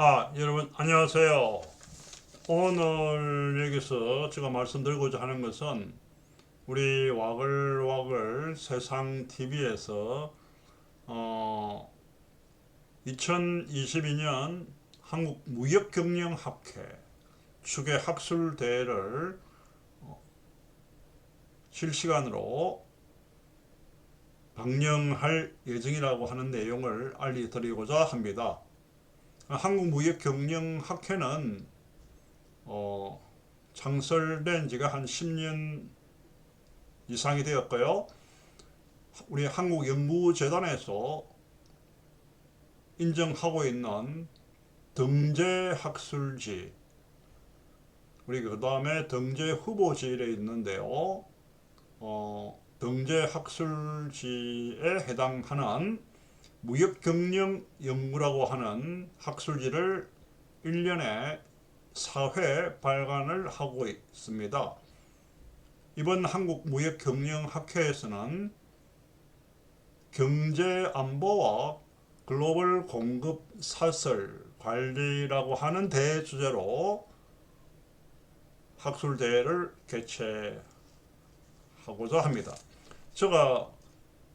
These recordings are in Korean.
아, 여러분 안녕하세요. 오늘 여기서 제가 말씀드리고자 하는 것은 우리 와글와글 세상 TV에서 어 2022년 한국 무역경영학회 축의 학술 대회를 어, 실시간으로 방영할 예정이라고 하는 내용을 알려드리고자 합니다. 한국무역경영학회는 어, 창설된 지가 한 10년 이상이 되었고요. 우리 한국연구재단에서 인정하고 있는 등재학술지 우리 그 다음에 등재 후보지에 있는데요. 어, 등재 학술지에 해당하는 무역경영 연구라고 하는 학술지를 1년에 4회 발간을 하고 있습니다. 이번 한국무역경영학회에서는 경제안보와 글로벌 공급 사설 관리라고 하는 대주제로 학술대회를 개최하고자 합니다. 제가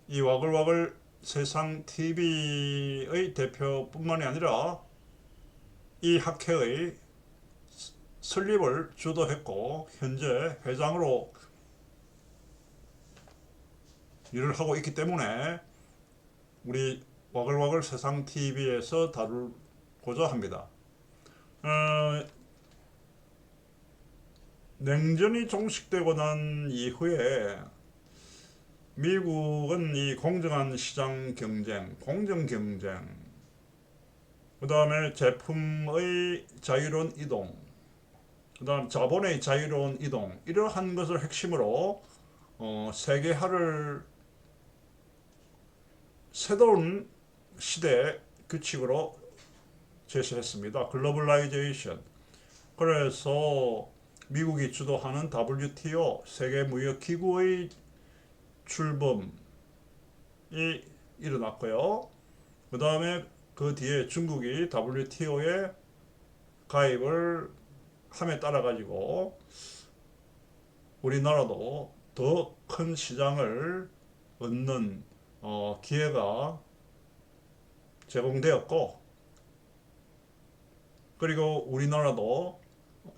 이 와글와글 세상 TV의 대표뿐만이 아니라 이 학회의 설립을 주도했고 현재 회장으로 일을 하고 있기 때문에 우리 와글와글 세상 TV에서 다루고자 합니다. 어, 냉전이 종식되고 난 이후에 미국은 이 공정한 시장 경쟁, 공정 경쟁, 그 다음에 제품의 자유로운 이동, 그 다음 자본의 자유로운 이동, 이러한 것을 핵심으로 어, 세계화를 새로운 시대 규칙으로 제시했습니다. 글로벌라이제이션. 그래서 미국이 주도하는 WTO 세계 무역 기구의 출범이 일어났고요. 그 다음에 그 뒤에 중국이 WTO에 가입을 함에 따라 가지고 우리나라도 더 큰 시장을 얻는 어, 기회가 제공되었고 그리고 우리나라도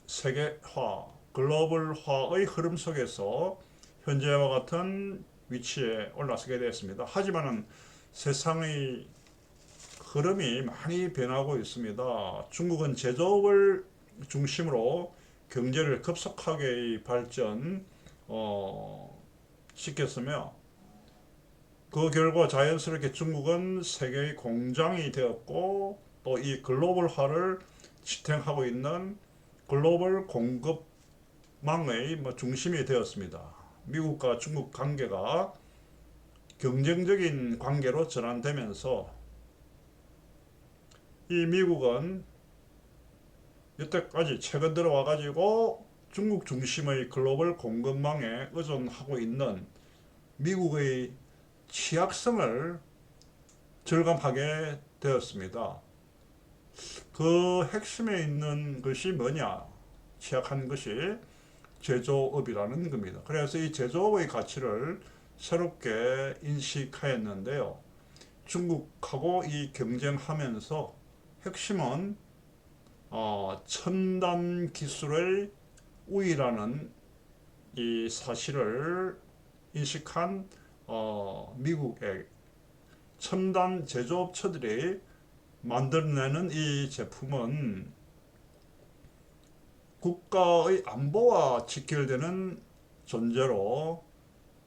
세계화, 글로벌화의 흐름 속에서 현재와 같은 위치에 올라서게 되었습니다. 하지만은 세상의 흐름이 많이 변하고 있습니다. 중국은 제조업을 중심으로 경제를 급속하게 발전 어, 시켰으며 그 결과 자연스럽게 중국은 세계의 공장이 되었고 또 이 글로벌화를 지탱하고 있는 글로벌 공급망의 뭐 중심이 되었습니다. 미국과 중국 관계가 경쟁적인 관계로 전환되면서 이 미국은 여태까지 최근 들어와 가지고 중국 중심의 글로벌 공급망에 의존하고 있는 미국의 취약성을 절감하게 되었습니다. 그 핵심에 있는 것이 뭐냐? 취약한 것이 제조업이라는 겁니다. 그래서 이 제조업의 가치를 새롭게 인식하였는데요. 중국하고 이 경쟁하면서 핵심은 어, 첨단 기술의 우위라는 이 사실을 인식한 어, 미국의 첨단 제조업체들이 만들어내는 이 제품은 국가의 안보와 직결되는 존재로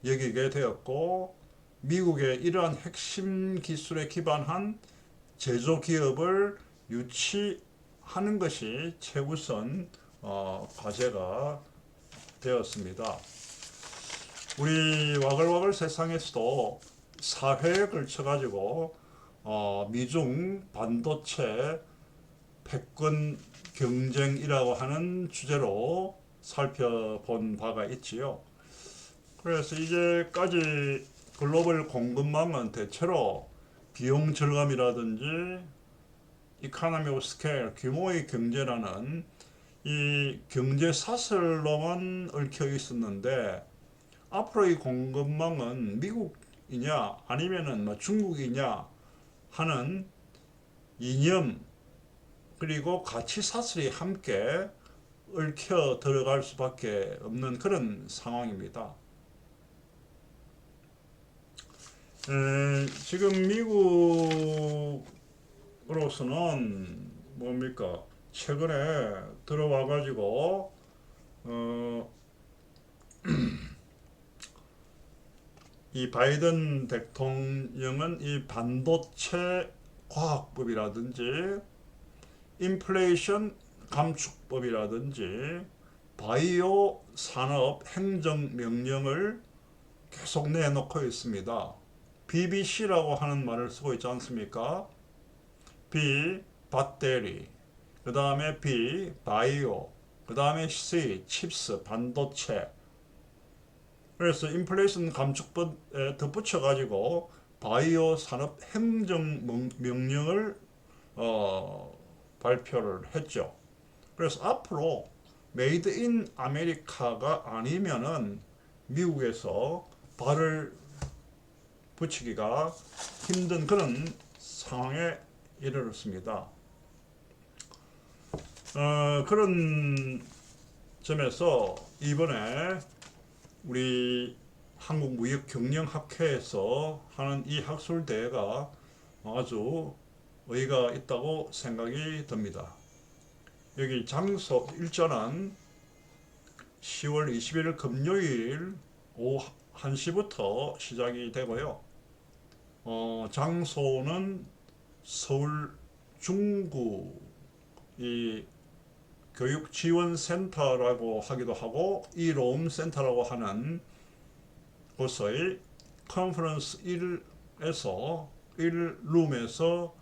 여기게 되었고 미국의 이러한 핵심 기술에 기반한 제조 기업을 유치하는 것이 최우선 어, 과제가 되었습니다. 우리 와글와글 세상에서도 사회에 걸쳐 가지고 어, 미중 반도체 패권 경쟁이라고 하는 주제로 살펴본 바가 있지요. 그래서 이제까지 글로벌 공급망은 대체로 비용 절감이라든지 economy of scale, 규모의 경제라는 이 경제 사슬로만 얽혀 있었는데 앞으로의 공급망은 미국이냐 아니면은 뭐 중국이냐 하는 이념 그리고 가치 사슬이 함께 얽혀 들어갈 수밖에 없는 그런 상황입니다. 에, 지금 미국으로서는 뭡니까? 최근에 들어와 가지고 어, 이 바이든 대통령은 이 반도체 과학법이라든지 인플레이션 감축법이라든지 바이오 산업 행정 명령을 계속 내놓고 있습니다. BBC라고 하는 말을 쓰고 있지 않습니까? B 배터리, 그 다음에 B 바이오, 그 다음에 C 칩스 반도체. 그래서 인플레이션 감축법에 덧붙여 가지고 바이오 산업 행정 명- 명령을 어, 발표를 했죠. 그래서 앞으로 메이드 인 아메리카가 아니면은 미국에서 발을 붙이기가 힘든 그런 상황에 이르렀습니다. 어, 그런 점에서 이번에 우리 한국무역경영학회에서 하는 이 학술 대회가 아주 의의가 있다고 생각이 듭니다. 여기 장소 일전은 10월 21일 금요일 오후 1시부터 시작이 되고요. 어, 장소는 서울 중구 이 교육지원센터라고 하기도 하고 이로움 센터라고 하는 곳의 컨퍼런스 1에서 1룸에서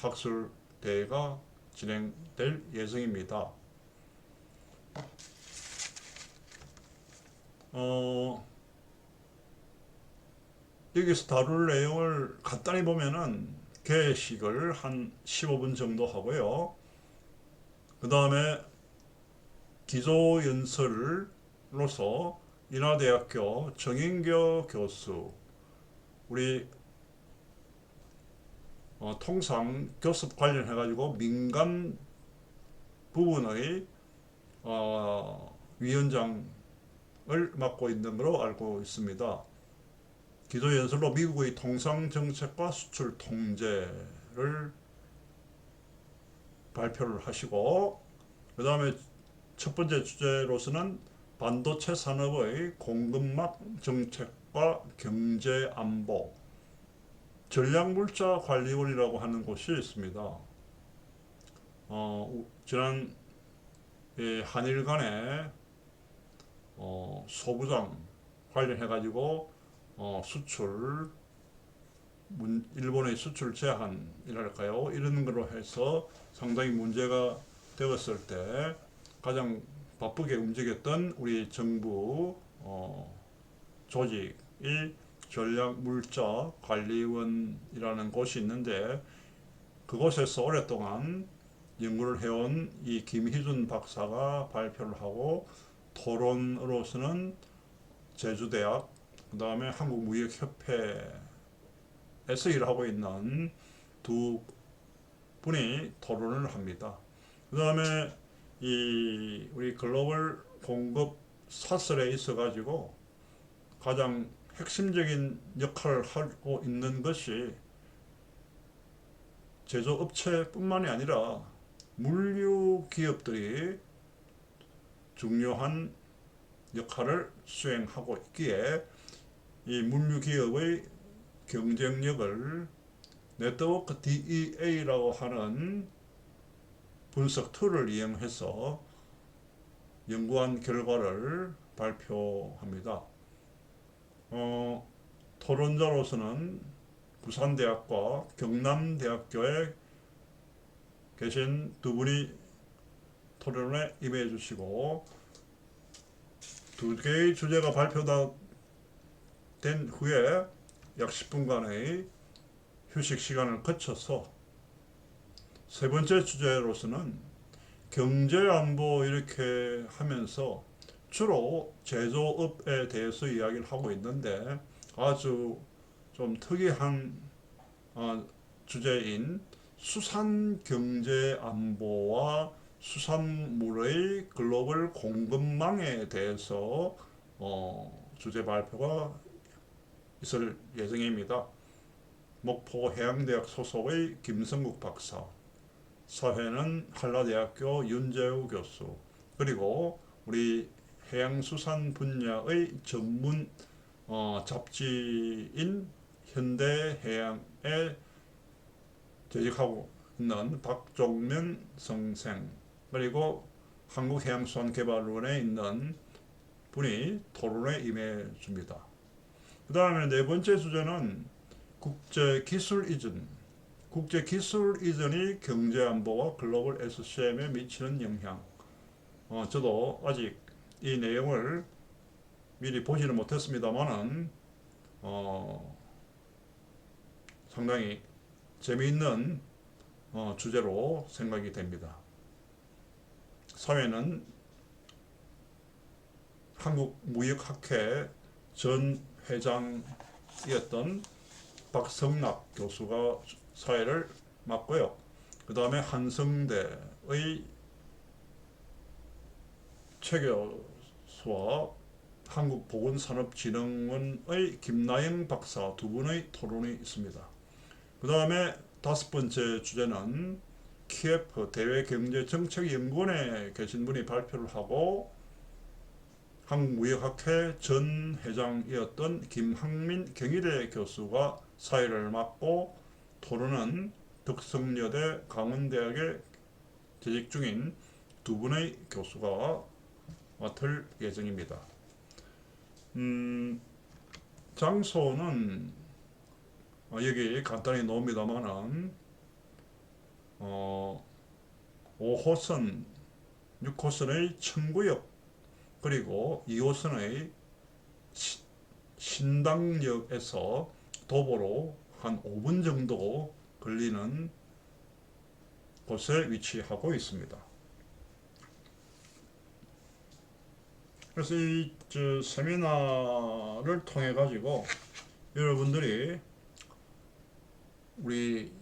학술 대회가 진행될 예정입니다. 어, 여기서 다룰 내용을 간단히 보면은 개식을 한 15분 정도 하고요. 그 다음에 기조 연설로서 인하대학교 정인교 교수, 우리 어, 통상 교섭 관련해 가지고 민간 부분의 어, 위원장을 맡고 있는 것으로 알고 있습니다. 기조 연설로 미국의 통상 정책과 수출 통제를 발표를 하시고 그 다음에 첫 번째 주제로서는 반도체 산업의 공급망 정책과 경제 안보 전략물자 관리원이라고 하는 곳이 있습니다. 어, 우- 지난 예, 한일 간의 어, 소부장 관련해 가지고 어, 수출 문, 일본의 수출 제한이랄까요 이런 걸로 해서 상당히 문제가 되었을 때 가장 바쁘게 움직였던 우리 정부 어, 조직이 전략물자 관리원이라는 곳이 있는데 그곳에서 오랫동안 연구를 해온 이 김희준 박사가 발표를 하고 토론으로서는 제주대학 그 다음에 한국무역협회에서 일하고 있는 두 분이 토론을 합니다. 그 다음에 이 우리 글로벌 공급 사슬에 있어 가지고 가장 핵심적인 역할을 하고 있는 것이 제조업체뿐만이 아니라 물류 기업들이 중요한 역할을 수행하고 있기에 이 물류 기업의 경쟁력을 네트워크 DEA라고 하는 분석 툴을 이용해서 연구한 결과를 발표합니다. 어, 토론자로서는 부산대학과 경남대학교에 계신 두 분이 토론에 임해 주시고 두 개의 주제가 발표된 후에 약 10분간의 휴식 시간을 거쳐서 세 번째 주제로서는 경제 안보 이렇게 하면서 주로 제조업에 대해서 이야기를 하고 있는데 아주 좀 특이한 어, 주제인 수산 경제 안보와 수산물의 글로벌 공급망에 대해서 어, 주제 발표가 있을 예정입니다. 목포 해양대학 소속의 김성국 박사, 사회는 한라대학교 윤재우 교수, 그리고 우리 해양수산 분야의 전문 어, 잡지인 현대해양에 재직하고 있는 박종면 선생 그리고 한국해양수산개발원에 있는 분이 토론에 임해 줍니다. 그 다음에 네 번째 주제는 국제기술 이전. 국제기술 이전이 경제안보와 글로벌 SCM에 미치는 영향. 어, 저도 아직 이 내용을 미리 보지는 못했습니다만은 어, 상당히 재미있는 어, 주제로 생각이 됩니다. 사회는 한국무역학회 전 회장이었던 박성락 교수가 사회를 맡고요. 그 다음에 한성대의 최 교수와 한국보건산업진흥원의 김나영 박사 두 분의 토론이 있습니다. 그 다음에 다섯 번째 주제는 키예프 대외경제정책연구원에 계신 분이 발표를 하고 한국무역학회 전 회장이었던 김학민 경희대 교수가 사회를 맡고 토론은 덕성여대 강원대학에 재직 중인 두 분의 교수가 맡을 예정입니다. 음, 장소는 어, 여기 간단히 놓습니다만은 어, 5호선, 6호선의 청구역 그리고 2호선의 시, 신당역에서 도보로 한 5분 정도 걸리는 곳에 위치하고 있습니다. 그래서 이 저, 세미나를 통해 가지고 여러분들이 우리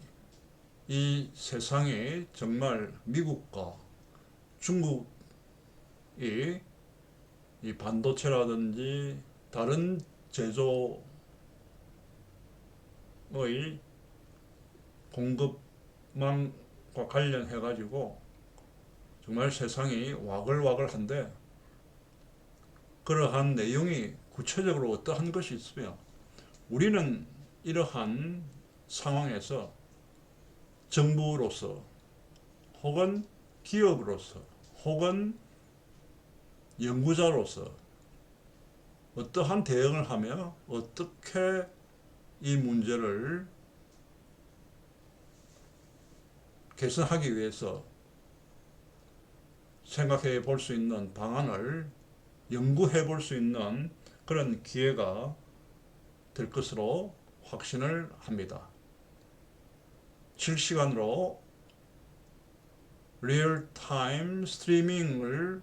이 세상에 정말 미국과 중국이 이 반도체라든지 다른 제조의 공급망과 관련해 가지고 정말 세상이 와글와글한데 그러한 내용이 구체적으로 어떠한 것이 있으며 우리는 이러한 상황에서 정부로서 혹은 기업으로서 혹은 연구자로서 어떠한 대응을 하며 어떻게 이 문제를 개선하기 위해서 생각해 볼 수 있는 방안을 연구해 볼 수 있는 그런 기회가 될 것으로 확신을 합니다. 실시간으로 리얼타임 스트리밍을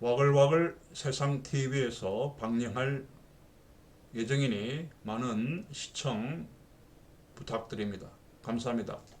와글와글 세상 TV에서 방영할 예정이니 많은 시청 부탁드립니다. 감사합니다.